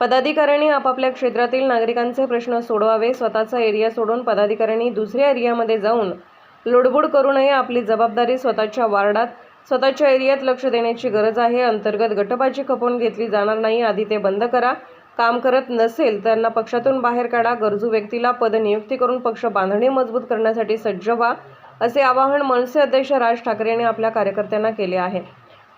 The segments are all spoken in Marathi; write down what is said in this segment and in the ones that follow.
पदाधिकाऱ्यांनी आपापल्या क्षेत्रातील नागरिकांचे प्रश्न सोडवावे स्वतःचा एरिया सोडून पदाधिकाऱ्यांनी दुसऱ्या एरियामध्ये जाऊन लुडबुड करू नये आपली जबाबदारी स्वतःच्या वार्डात स्वतःच्या एरियात लक्ष देण्याची गरज आहे. अंतर्गत गटबाजी खपवून घेतली जाणार नाही आधी ते बंद करा. काम करत नसेल त्यांना पक्षातून बाहेर काढा. गरजू व्यक्तीला पद नियुक्ती करून पक्ष बांधणी मजबूत करण्यासाठी सज्ज व्हा असे आवाहन मनसे अध्यक्ष राज ठाकरे यांनी आपल्या कार्यकर्त्यांना केले आहे.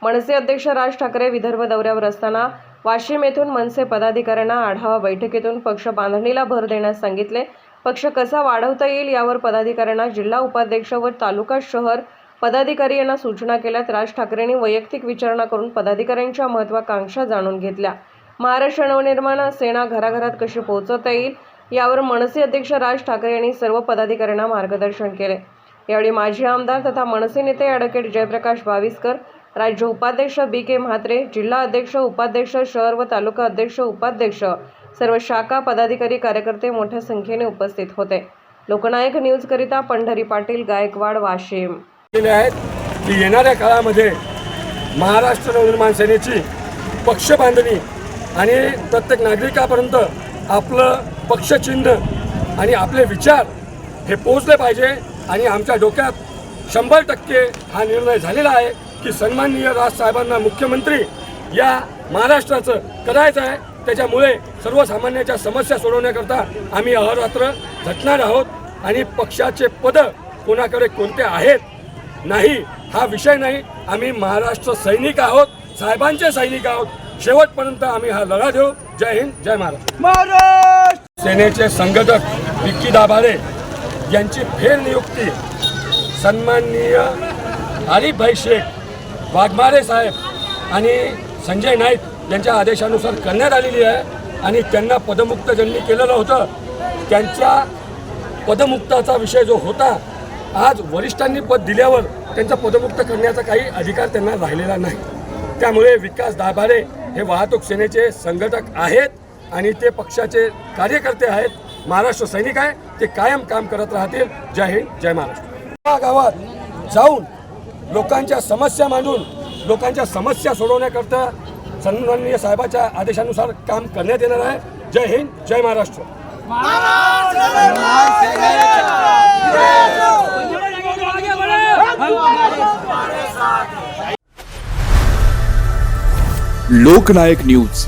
मनसे अध्यक्ष राज ठाकरे विदर्भ दौऱ्यावर असताना वाशिम येथून मनसे पदाधिकाऱ्यांना आढावा बैठकीतून पक्ष बांधणीला भर देण्यास सांगितले. पक्ष कसा वाढवता येईल यावर पदाधिकाऱ्यांना जिल्हा उपाध्यक्ष व तालुका शहर पदाधिकारी यांना सूचना केल्यात. राज ठाकरेंनी वैयक्तिक विचारणा करून पदाधिकाऱ्यांच्या महत्वाकांक्षा जाणून घेतल्या. महाराष्ट्र नवनिर्माण सेना घराघरात कशी पोहोचवता येईल यावर मनसे अध्यक्ष राज ठाकरे यांनी सर्व पदाधिकाऱ्यांना मार्गदर्शन केले. यावेळी माजी आमदार तथा मनसे नेते ॲडव्होकेट जयप्रकाश बाविस्कर राज्य उपाध्यक्ष बी के म्हात्रे जिल्हा अध्यक्ष उपाध्यक्ष शहर व तालुका अध्यक्ष उपाध्यक्ष सर्व शाखा पदाधिकारी कार्यकर्ते मोठ्या संख्येने उपस्थित होते. लोकनायक न्यूजकरिता पंढरी पाटील गायकवाड वाशिम. आहेत येणाऱ्या काळामध्ये महाराष्ट्र नवनिर्माण सेनेची पक्ष बांधणी आणि प्रत्येक नागरिकापर्यंत आपलं पक्षचिन्ह आणि आपले विचार हे पोहोचले पाहिजे आणि आमच्या डोक्यात शंभर टक्के हा निर्णय झालेला आहे. की सन्माननीय राजसाहेबांना मुख्यमंत्री या महाराष्ट्राचं करायचं आहे. त्याच्यामुळे सर्वसामान्याच्या समस्या सोडवण्याकरता आम्ही अहोरात्र झटणार आहोत आणि पक्षाचे पद कोणाकडे कोणते आहेत नाही हा विषय नाही. आम्ही महाराष्ट्र सैनिक आहोत साहेबांचे सैनिक आहोत. शेवटपर्यंत आम्ही हा लढा देऊ. जय हिंद जय महाराष्ट्र. सेनेचे संघटक विक्की दाभाडे यांची फेरनियुक्ती सन्माननीय आरिफभाई शेख वाघमारे साहेब आणि संजय नाईक यांच्या आदेशानुसार करण्यात आलेली आहे आणि त्यांना पदमुक्त ज्यांनी केलेलं होतं त्यांच्या पदमुक्ताचा विषय जो होता आज वरिष्ठांनी पद दिल्यावर त्यांचा पदमुक्त करण्याचा काही अधिकार त्यांना राहिलेला नाही. त्यामुळे विकास दाभाडे हे वाहतूक सेनेचे संघटक आहेत आणि ते पक्षाचे कार्यकर्ते आहेत. महाराष्ट्र सैनिक आहे ते कायम काम करत राहतील. जय हिंद जय महाराष्ट्र. या गावात जाऊन लोकांच्या समस्या मांडून लोकांच्या समस्या सोडवण्याकरता सन्माननीय साहेबाच्या आदेशानुसार काम करण्यात येणार आहे. जय हिंद जय महाराष्ट्र. लोकनायक न्यूज.